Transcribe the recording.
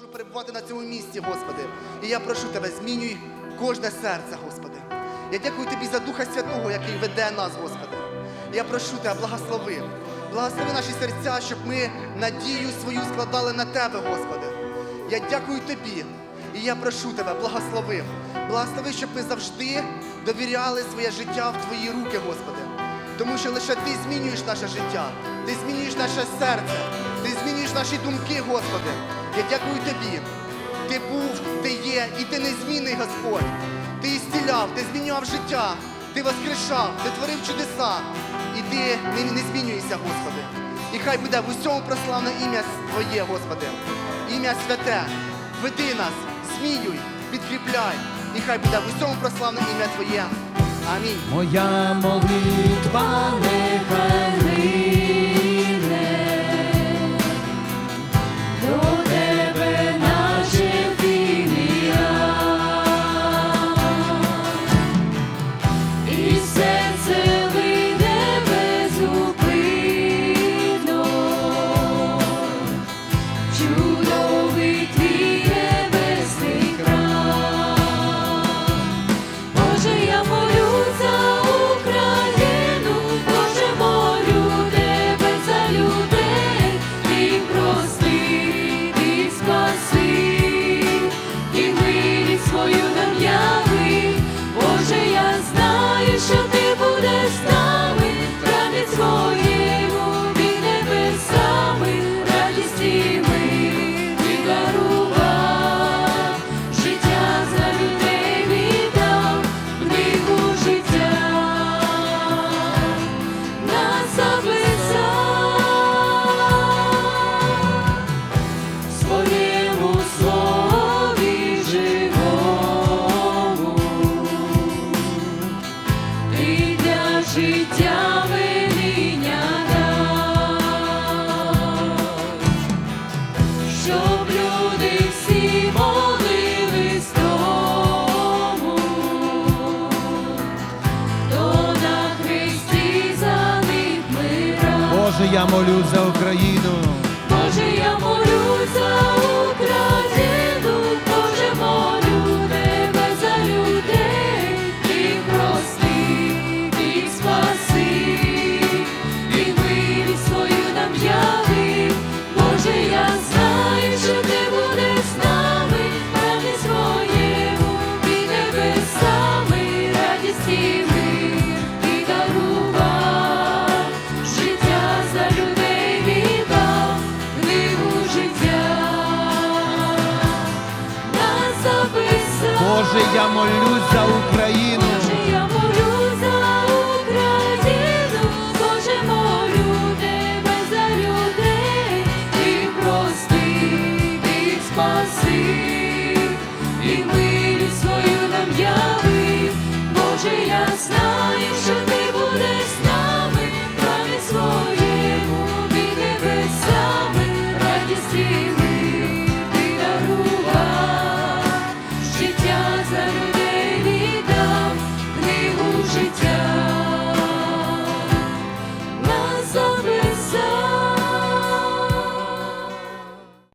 продовжуй перебувати на цьому місці, Господи. І я прошу Тебе, змінюй кожне серце, Господи. Я дякую Тобі за Духа Святого, який веде нас, Господи. Я прошу Тебе, благослови. Благослови наші серця, щоб ми надію свою складали на Тебе, Господи. Я дякую Тобі. І я прошу Тебе, благослови. Благослови, щоб ми завжди довіряли своє життя в Твої руки, Господи. Тому що лише Ти змінюєш наше життя, Ти змінюєш наше серце, Ти змінюєш наші думки, Господи. Я дякую Тобі. Ти був, ти є, і ти незмінний Господь. Ти ісціляв, ти змінював життя, ти воскрешав, ти творив чудеса, і ти не, не змінюєшся, Господи. І хай буде в усьому прославне ім'я Твоє, Господи. Ім'я святе. Веди нас, змінюй, підкріпляй. І хай буде в усьому прославне ім'я Твоє. Амінь. Моя молитва нехай життя дав, щоб люди всі молились тому, то на Христі за них мира. Боже, я молю за Україну. Боже, я молюсь за Україну.